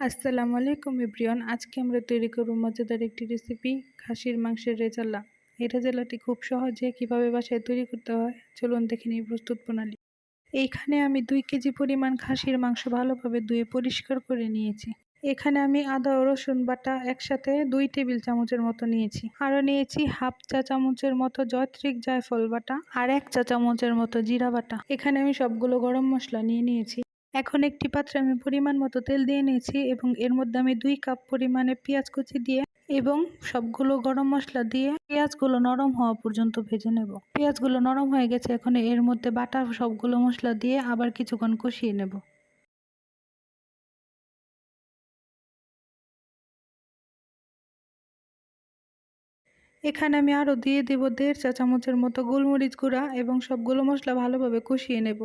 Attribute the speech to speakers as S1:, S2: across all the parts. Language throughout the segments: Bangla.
S1: আসসালামু আলাইকুম ইব্রিয়ন। আজকে আমরা তৈরি করব মজাদার একটি রেসিপি খাসির মাংসের রেজাল্লা। এই রেজাল্লাটি খুব সহজে কীভাবে বাসায় তৈরি করতে হয়, চলুন দেখে নিই প্রস্তুত প্রণালী। এইখানে আমি দুই কেজি পরিমাণ খাসির মাংস ভালোভাবে ধুয়ে পরিষ্কার করে নিয়েছি। এখানে আমি আদা ও রসুন বাটা একসাথে দুই টেবিল চামচের মতো নিয়েছি। আরও নিয়েছি হাফ চা চামচের মতো জয়ত্রিক জায়ফল বাটা আর এক চা চামচের মতো জিরা বাটা। এখানে আমি সবগুলো গরম মশলা নিয়ে নিয়েছি। এখন একটি পাত্রে আমি পরিমাণ মতো তেল দিয়ে নিয়েছি এবং এর মধ্যে আমি দুই কাপ পরিমাণে পেঁয়াজ কুচি দিয়ে এবং সবগুলো গরম মশলা দিয়ে পেঁয়াজগুলো নরম হওয়া পর্যন্ত ভেজে নেব। পেঁয়াজগুলো নরম হয়ে গেছে, এখন এর মধ্যে বাটা সবগুলো মশলা দিয়ে আবার কিছুক্ষণ কষিয়ে নেব। এখানে আমি আরও দিয়ে দেব দেড় চা চামচের মতো গোলমরিচ গুঁড়া এবং সবগুলো মশলা ভালোভাবে কষিয়ে নেব।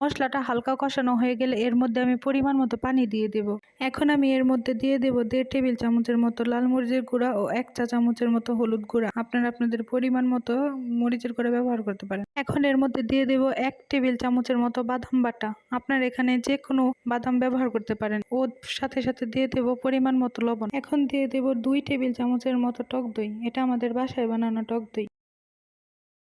S1: মশলাটা হালকা কষানো হয়ে গেলে এর মধ্যে আমি পরিমাণ মতো পানি দিয়ে দেব। এখন আমি এর মধ্যে দিয়ে দেব দেড় টেবিল চামচের মতো লাল মরিচের গুঁড়া ও এক চা চামচের মতো হলুদ গুঁড়া। আপনারা আপনাদের পরিমাণ মতো মরিচের গুঁড়া ব্যবহার করতে পারেন। এখন এর মধ্যে দিয়ে দেব এক টেবিল চামচের মতো বাদাম বাটা। আপনার এখানে যে কোনো বাদাম ব্যবহার করতে পারেন। ও সাথে সাথে দিয়ে দেব পরিমাণ মতো লবণ। এখন দিয়ে দেব দুই টেবিল চামচের মতো টক দই। এটা আমাদের বাসায় বানানো টক দই।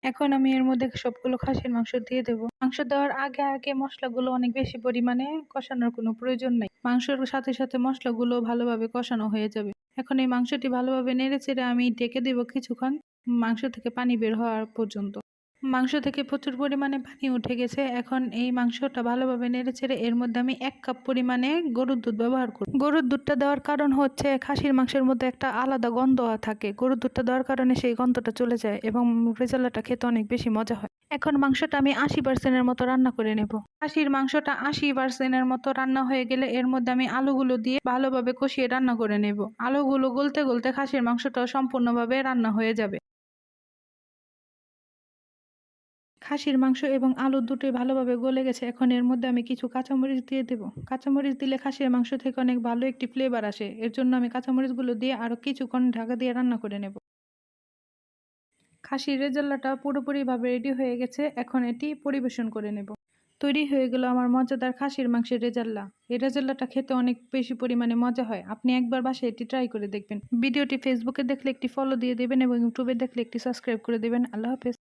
S1: এখন আমি এর মধ্যে সবগুলো খাসির মাংস দিয়ে দেব। মাংস দেওয়ার আগে আগে মশলাগুলো অনেক বেশি পরিমাণে কষানোর কোনো প্রয়োজন নাই। মাংসর সাথে সাথে মশলাগুলো ভালোভাবে কষানো হয়ে যাবে। এখন এই মাংসটি ভালোভাবে নেড়ে চেড়ে আমি ডেকে দেব কিছুক্ষণ মাংস থেকে পানি বের হওয়ার পর্যন্ত। মাংস থেকে প্রচুর পরিমাণে পানি উঠে গেছে। এখন এই মাংসটা ভালোভাবে নেড়ে ছেড়ে এর মধ্যে আমি এক কাপ পরিমাণে গরুর দুধ ব্যবহার করি গরুর দুধটা দেওয়ার কারণ হচ্ছে খাসির মাংসের মধ্যে একটা আলাদা গন্ধ থাকে। গরুর দুধটা দেওয়ার কারণে সেই গন্ধটা চলে যায় এবং রেজাল্লাটা খেতে অনেক বেশি মজা হয়। এখন মাংসটা আমি আশি পার্সেন্টের মতো রান্না করে নেব। খাসির মাংসটা আশি পার্সেন্টের মতো রান্না হয়ে গেলে এর মধ্যে আমি আলুগুলো দিয়ে ভালোভাবে কষিয়ে রান্না করে নেব। আলুগুলো গলতে গলতে খাসির মাংসটাও সম্পূর্ণভাবে রান্না হয়ে যাবে। খাসির মাংস এবং আলু দুটোই ভালোভাবে গলে গেছে। এখন এর মধ্যে আমি কিছু কাঁচামরিচ দিয়ে দেবো। কাঁচামরিচ দিলে খাসির মাংস থেকে অনেক ভালো একটি ফ্লেভার আসে। এর জন্য আমি কাঁচামরিচগুলো দিয়ে আরও কিছুক্ষণ ঢাকা দিয়ে রান্না করে নেব। খাসির রেজাল্লাটা পুরোপুরিভাবে রেডি হয়ে গেছে। এখন এটি পরিবেশন করে নেব। তৈরি হয়ে গেল আমার মজাদার খাসির মাংসের রেজাল্লা এই রেজাল্লাটা খেতে অনেক বেশি পরিমাণে মজা হয়। আপনি একবার বাসায় এটি ট্রাই করে দেখবেন। ভিডিওটি ফেসবুকে দেখলে একটি ফলো দিয়ে দেবেন এবং ইউটিউবে দেখলে একটি সাবস্ক্রাইব করে দেবেন। আল্লাহ হাফেজ।